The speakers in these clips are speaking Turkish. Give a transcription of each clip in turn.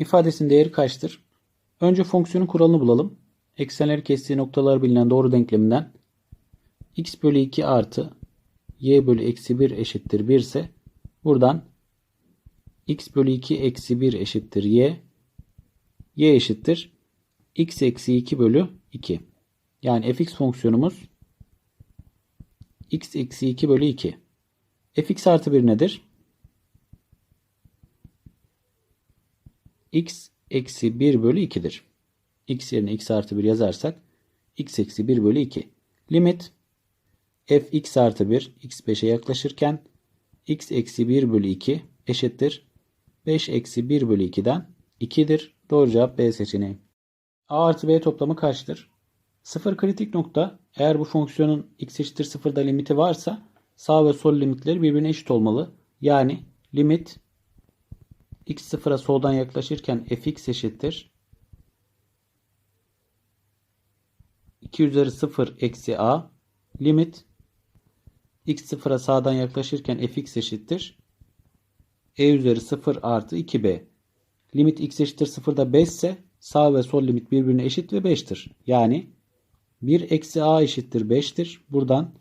İfadesinin değeri kaçtır? Önce fonksiyonun kuralını bulalım. Eksenleri kestiği noktalar bilinen doğru denkleminden x bölü 2 artı y bölü eksi 1 eşittir 1 ise buradan x bölü 2 eksi 1 eşittir y y eşittir x eksi 2 bölü 2. Yani fx fonksiyonumuz x eksi 2 bölü 2. fx artı 1 nedir? X eksi 1 bölü 2'dir. x yerine x artı 1 yazarsak x eksi 1 bölü 2. Limit fx artı 1 x 5'e yaklaşırken x eksi 1 bölü 2 eşittir. 5 eksi 1 bölü 2'den 2'dir. Doğru cevap B seçeneği. A artı B toplamı kaçtır? Sıfır kritik nokta eğer bu fonksiyonun x eşittir sıfırda limiti varsa sağ ve sol limitleri birbirine eşit olmalı. Yani limit x sıfıra soldan yaklaşırken fx eşittir. 2 üzeri 0 eksi a limit x sıfıra sağdan yaklaşırken fx eşittir. e üzeri 0 artı 2b. Limit x eşittir 0'da 5 ise sağ ve sol limit birbirine eşit ve 5'tir. Yani 1 eksi a eşittir 5'tir. Buradan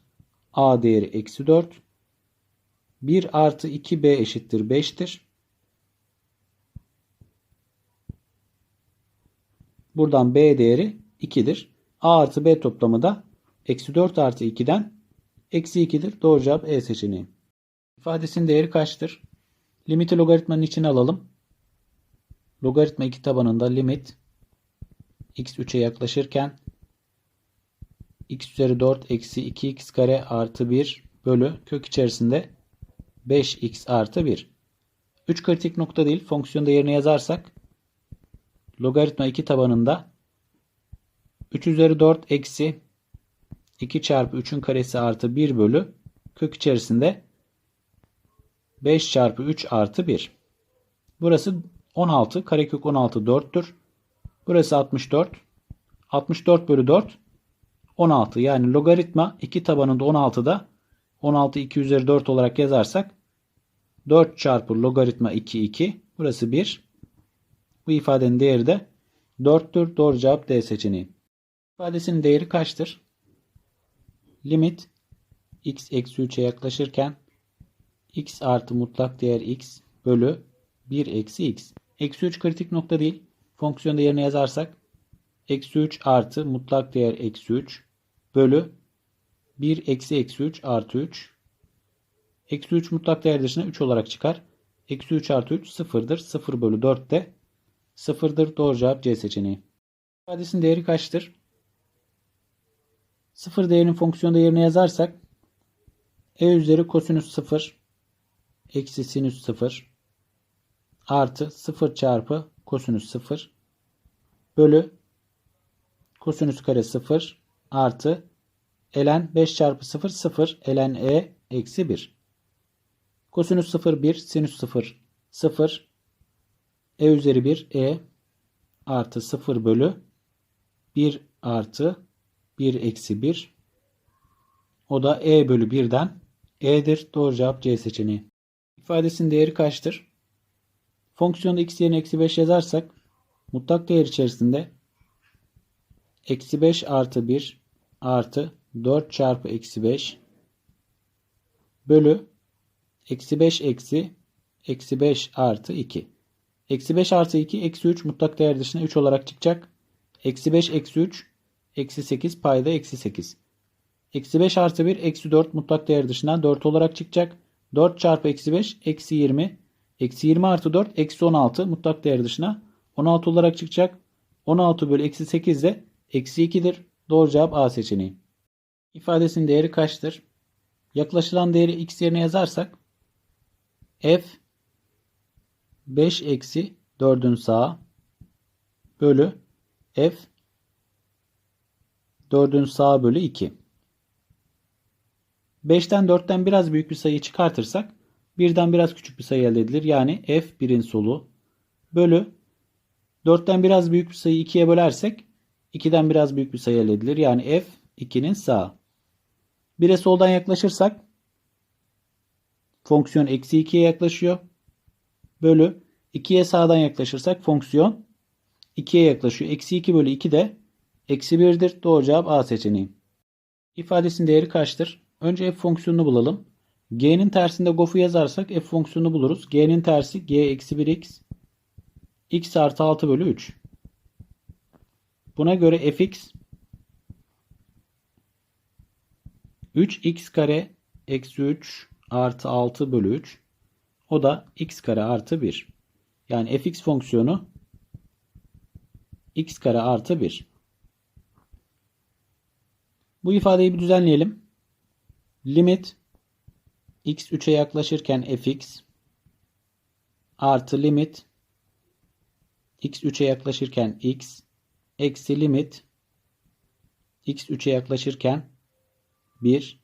a değeri eksi 4. 1 artı 2b eşittir 5'tir. Buradan b değeri 2'dir. a artı b toplamı da eksi 4 artı 2'den eksi 2'dir. Doğru cevap E seçeneği. İfadesinin değeri kaçtır? Limiti logaritmanın içine alalım. Logaritma 2 tabanında limit x 3'e yaklaşırken x üzeri 4 eksi 2x kare artı 1 bölü kök içerisinde 5x artı 1. 3 kritik nokta değil. Fonksiyonda yerine yazarsak logaritma 2 tabanında 3 üzeri 4 eksi 2 çarpı 3'ün karesi artı 1 bölü kök içerisinde 5 çarpı 3 artı 1. Burası 16. Karekök 16 4'tür. Burası 64. 64 bölü 4 16. Yani logaritma 2 tabanında 16'da 16 2 üzeri 4 olarak yazarsak 4 çarpı logaritma 2 2. Burası 1. Bu ifadenin değeri de 4'tür. Doğru cevap D seçeneği. İfadesinin değeri kaçtır? Limit x eksi 3'e yaklaşırken x artı mutlak değer x bölü 1 eksi x. Eksi 3 kritik nokta değil. Fonksiyonda yerine yazarsak eksi 3 artı mutlak değer eksi 3 bölü 1 eksi eksi 3 artı 3. Eksi 3 mutlak değer dışına 3 olarak çıkar. Eksi 3 artı 3 sıfırdır. 0 bölü 4 de sıfırdır. Doğru cevap C seçeneği. İfadesinin değeri kaçtır? Sıfır değerinin fonksiyonda yerine yazarsak e üzeri kosinüs 0 eksi sinüs 0 artı 0 çarpı kosinüs 0 bölü kosinüs kare 0 artı ln 5 çarpı 0 0 ln e eksi 1. Kosinüs 0 1 sinüs 0 0 e üzeri 1 e artı 0 bölü 1 artı 1 eksi 1 o da e bölü 1'den e'dir. Doğru cevap C seçeneği. İfadesinin değeri kaçtır? Fonksiyonda x yerine eksi 5 yazarsak mutlak değer içerisinde eksi 5 artı 1 artı 4 çarpı eksi 5 bölü eksi 5 eksi eksi 5 artı 2. Eksi 5 artı 2 eksi 3 mutlak değer dışına 3 olarak çıkacak. Eksi 5 eksi 3 eksi 8 payda eksi 8. Eksi 5 artı 1 eksi 4 mutlak değer dışından 4 olarak çıkacak. 4 çarpı eksi 5 eksi 20. Eksi 20 artı 4 eksi 16 mutlak değer dışına 16 olarak çıkacak. 16 bölü eksi 8 de eksi 2'dir. Doğru cevap A seçeneği. İfadesinin değeri kaçtır? Yaklaşılan değeri x yerine yazarsak f 5 eksi 4'ün sağı bölü f 4'ün sağı bölü 2. 5'ten 4'ten biraz büyük bir sayı çıkartırsak 1'den biraz küçük bir sayı elde edilir. Yani f 1'in solu bölü 4'ten biraz büyük bir sayı 2'ye bölersek 2'den biraz büyük bir sayı elde edilir. Yani f 2'nin sağı. 1'e soldan yaklaşırsak fonksiyon eksi 2'ye yaklaşıyor. Bölü 2'ye sağdan yaklaşırsak fonksiyon 2'ye yaklaşıyor. Eksi 2 bölü 2 de eksi 1'dir. Doğru cevap A seçeneği. İfadesinin değeri kaçtır? Önce f fonksiyonunu bulalım. g'nin tersinde gof'u yazarsak f fonksiyonunu buluruz. g'nin tersi g eksi 1x x artı 6 bölü 3. Buna göre fx 3x kare eksi 3 artı 6 bölü 3 o da x kare artı 1. Yani fx fonksiyonu x kare artı 1. Bu ifadeyi bir düzenleyelim. Limit x 3'e yaklaşırken fx artı limit x 3'e yaklaşırken x eksi limit x 3'e yaklaşırken 1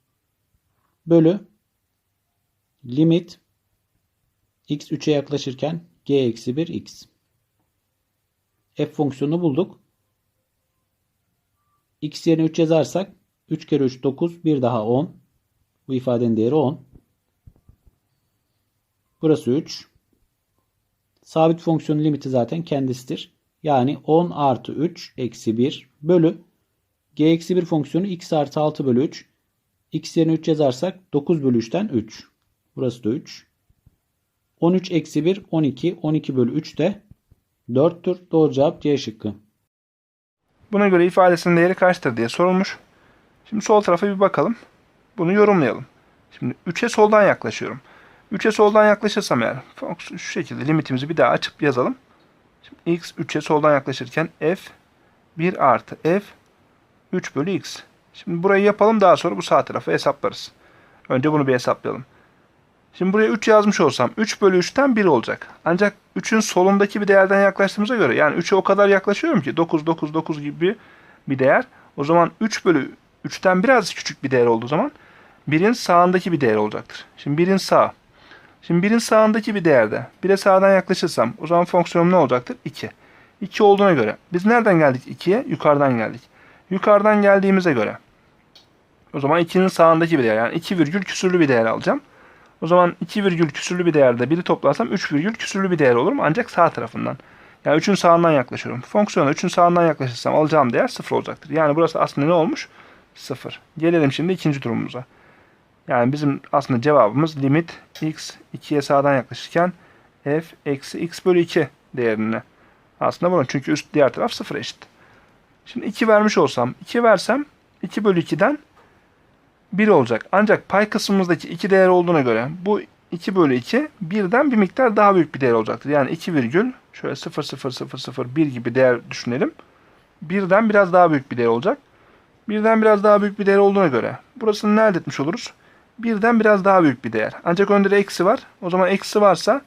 bölü limit x 3'e yaklaşırken g eksi 1 x. f fonksiyonunu bulduk. x yerine 3 yazarsak 3 kere 3 9 bir daha 10. Bu ifadenin değeri 10. Burası 3. Sabit fonksiyonun limiti zaten kendisidir. Yani 10 artı 3 eksi 1 bölü g eksi 1 fonksiyonu x artı 6 bölü 3. x yerine 3 yazarsak 9 bölü 3'ten 3. Burası da 3. 13 eksi 1 12. 12 bölü 3 de 4'tür. Doğru cevap C şıkkı. Buna göre ifadesinin değeri kaçtır diye sorulmuş. Şimdi sol tarafa bir bakalım. Bunu yorumlayalım. Şimdi 3'e soldan yaklaşıyorum. 3'e soldan yaklaşırsam eğer şu şekilde limitimizi bir daha açıp yazalım. Şimdi x 3'e soldan yaklaşırken f 1 artı f 3 bölü x. Şimdi burayı yapalım daha sonra bu sağ tarafı hesaplarız. Önce bunu bir hesaplayalım. Şimdi buraya 3 yazmış olsam 3 bölü 3'ten 1 olacak. Ancak 3'ün solundaki bir değerden yaklaştığımıza göre yani 3'e o kadar yaklaşıyorum ki 9 9 9 gibi bir değer. O zaman 3 bölü 3'ten biraz küçük bir değer olduğu zaman 1'in sağındaki bir değer olacaktır. Şimdi 1'in sağ. Şimdi 1'in sağındaki bir değerde 1'e sağdan yaklaşırsam o zaman fonksiyonum ne olacaktır? 2. 2 olduğuna göre biz nereden geldik 2'ye? Yukarıdan geldik. Yukarıdan geldiğimize göre o zaman 2'nin sağındaki bir değer yani 2 virgül küsürlü bir değer alacağım. O zaman 2 virgül küsürlü bir değerde biri toplarsam 3 virgül küsürlü bir değer olur mu? Ancak sağ tarafından. Yani 3'ün sağından yaklaşıyorum. Fonksiyona 3'ün sağından yaklaşırsam alacağım değer 0 olacaktır. Yani burası aslında ne olmuş? 0. Gelelim şimdi ikinci durumumuza. Yani bizim aslında cevabımız limit x 2'ye sağdan yaklaşırken f eksi x bölü 2 değerine. Aslında bunun çünkü üst diğer taraf 0 eşit. Şimdi 2 vermiş olsam 2 versem 2 bölü 2'den 1 olacak. Ancak pay kısmımızdaki 2 değer olduğuna göre bu 2 bölü 2 birden bir miktar daha büyük bir değer olacaktır. Yani 2 virgül şöyle 0 0 0 0 1 gibi değer düşünelim. Birden biraz daha büyük bir değer olacak. Birden biraz daha büyük bir değer olduğuna göre burasını ne elde etmiş oluruz? Birden biraz daha büyük bir değer. Ancak önde de eksi var. O zaman eksi varsa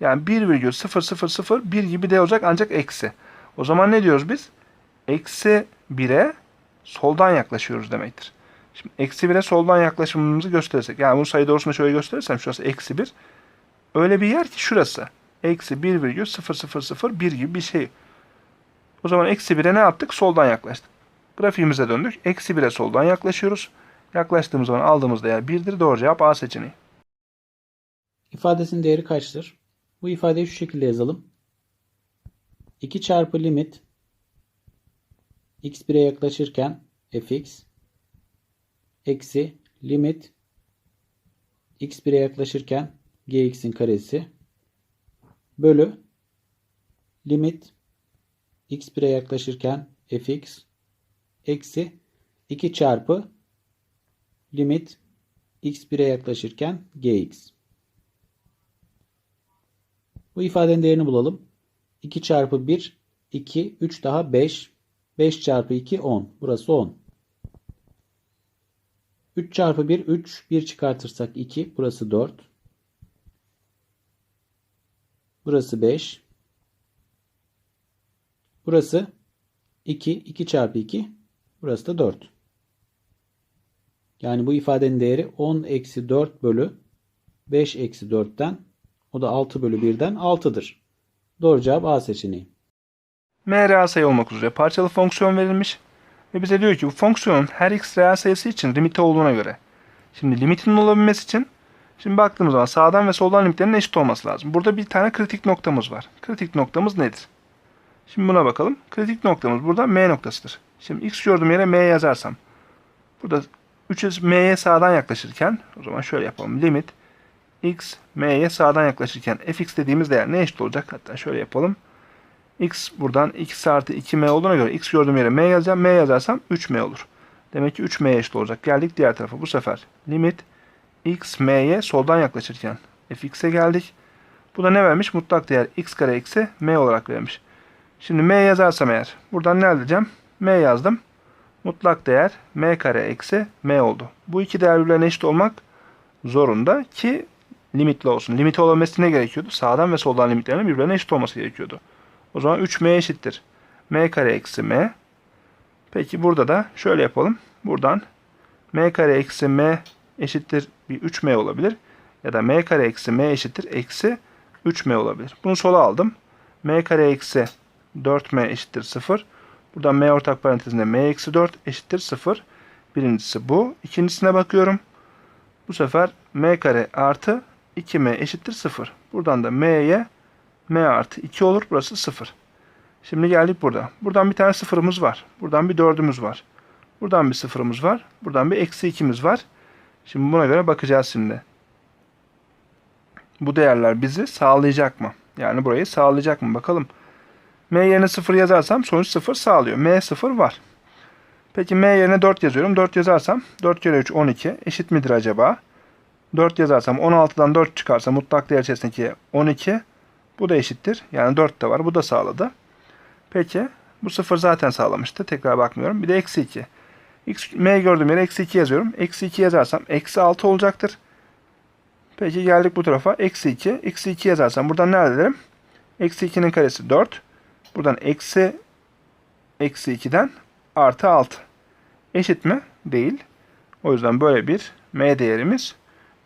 yani 1,0001 gibi değer olacak ancak eksi. O zaman ne diyoruz biz? Eksi 1'e soldan yaklaşıyoruz demektir. Şimdi eksi 1'e soldan yaklaşımımızı gösterirsek. Yani bu sayı doğrusunda şöyle gösterirsem şurası eksi 1. Öyle bir yer ki şurası. Eksi 1,0001 gibi bir şey. O zaman eksi 1'e ne yaptık? Soldan yaklaştık. Grafiğimize döndük. Eksi 1'e soldan yaklaşıyoruz. Yaklaştığımız zaman aldığımız değer 1'dir. Doğru cevap A seçeneği. İfadesinin değeri kaçtır? Bu ifadeyi şu şekilde yazalım. 2 çarpı limit x 1'e yaklaşırken fx eksi limit x 1'e yaklaşırken gx'in karesi bölü limit x 1'e yaklaşırken fx eksi 2 çarpı limit x 1'e yaklaşırken gx. Bu ifadenin değerini bulalım. 2 çarpı 1 2 3 daha 5 5 çarpı 2 10. Burası 10. 3 çarpı 1 3 1 çıkartırsak 2 burası 4. Burası 5. Burası 2 2 çarpı 2 burası da 4. Yani bu ifadenin değeri 10 eksi 4 bölü 5 eksi 4'ten o da 6 bölü 1'den 6'dır. Doğru cevap A seçeneği. m reel sayı olmak üzere parçalı fonksiyon verilmiş. Ve bize diyor ki bu fonksiyonun her x reel sayısı için limiti olduğuna göre. Şimdi limitinin olabilmesi için Şimdi baktığımız zaman sağdan ve soldan limitlerin eşit olması lazım. Burada bir tane kritik noktamız var. Kritik noktamız nedir? Şimdi buna bakalım. Kritik noktamız burada M noktasıdır. Şimdi x gördüğüm yere M yazarsam. Burada 3'e M'ye sağdan yaklaşırken o zaman şöyle yapalım. Limit x M'ye sağdan yaklaşırken fx dediğimiz değer ne eşit olacak? Hatta şöyle yapalım. X buradan x artı 2m olduğuna göre x gördüğüm yere m yazacağım. m yazarsam 3m olur. Demek ki 3m'ye eşit olacak. Geldik diğer tarafa. Bu sefer limit x m'ye soldan yaklaşırken fx'e geldik. Bu da ne vermiş? Mutlak değer x kare eksi m olarak vermiş. Şimdi m yazarsam eğer buradan ne elde edeceğim? m yazdım. Mutlak değer m kare eksi m oldu. Bu iki değer birbirlerine eşit olmak zorunda ki limitli olsun. Limiti olabilmesi ne gerekiyordu? Sağdan ve soldan limitlerinin birbirlerine eşit olması gerekiyordu. O zaman 3m eşittir. m kare eksi m. Peki burada da şöyle yapalım. Buradan m kare eksi m eşittir bir 3m olabilir. Ya da m kare eksi m eşittir eksi 3m olabilir. Bunu sola aldım. m kare eksi 4m eşittir 0. Buradan m ortak parantezinde m eksi 4 eşittir 0. Birincisi bu. İkincisine bakıyorum. Bu sefer m kare artı 2m eşittir 0. Buradan da m'ye m artı 2 olur. Burası 0. Şimdi geldik burada. Buradan bir tane sıfırımız var. Buradan bir dördümüz var. Buradan bir sıfırımız var. Buradan bir eksi 2'miz var. Şimdi buna göre bakacağız şimdi. Bu değerler bizi sağlayacak mı? Yani burayı sağlayacak mı? Bakalım. M yerine 0 yazarsam sonuç 0 sağlıyor. M 0 var. Peki M yerine 4 yazıyorum. 4 yazarsam 4 kere 3 12 eşit midir acaba? 4 yazarsam 16'dan 4 çıkarsa mutlak değer içerisindeki 12 bu da eşittir. Yani 4 de var. Bu da sağladı. Peki bu 0 zaten sağlamıştı. Tekrar bakmıyorum. Bir de eksi 2. X, M gördüğüm yere eksi 2 yazıyorum. Eksi 2 yazarsam eksi 6 olacaktır. Peki geldik bu tarafa. Eksi 2. Eksi 2 yazarsam buradan ne elde ederim? Eksi 2'nin karesi 4. Buradan eksi eksi 2'den artı 6. Eşit mi? Değil. O yüzden böyle bir m değerimiz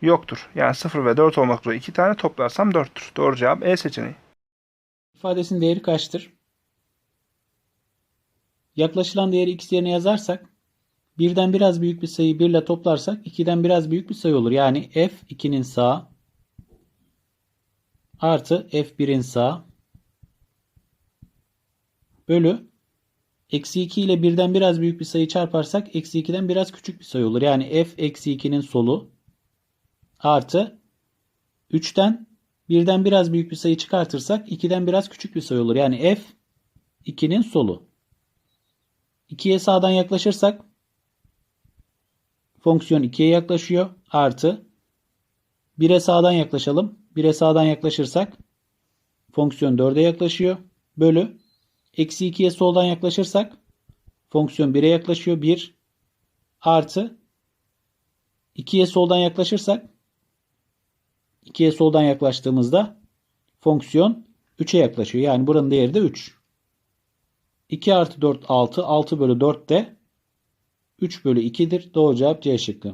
yoktur. Yani 0 ve 4 olmak üzere 2 tane toplarsam 4'tür. Doğru cevap E seçeneği. İfadesinin değeri kaçtır? Yaklaşılan değeri x yerine yazarsak birden biraz büyük bir sayıyı 1 ile toplarsak 2'den biraz büyük bir sayı olur. Yani f 2'nin sağı artı f 1'in sağı bölü eksi 2 ile birden biraz büyük bir sayı çarparsak eksi 2'den biraz küçük bir sayı olur. Yani f eksi 2'nin solu artı 3'ten birden biraz büyük bir sayı çıkartırsak 2'den biraz küçük bir sayı olur. Yani f 2'nin solu. 2'ye sağdan yaklaşırsak fonksiyon 2'ye yaklaşıyor. Artı 1'e sağdan yaklaşalım. 1'e sağdan yaklaşırsak fonksiyon 4'e yaklaşıyor. Bölü eksi 2'ye soldan yaklaşırsak fonksiyon 1'e yaklaşıyor. 1 artı 2'ye soldan yaklaşırsak 2'ye soldan yaklaştığımızda fonksiyon 3'e yaklaşıyor. Yani buranın değeri de 3. 2 artı 4 6. 6 bölü 4 de 3 bölü 2'dir. Doğru cevap C şıkkı.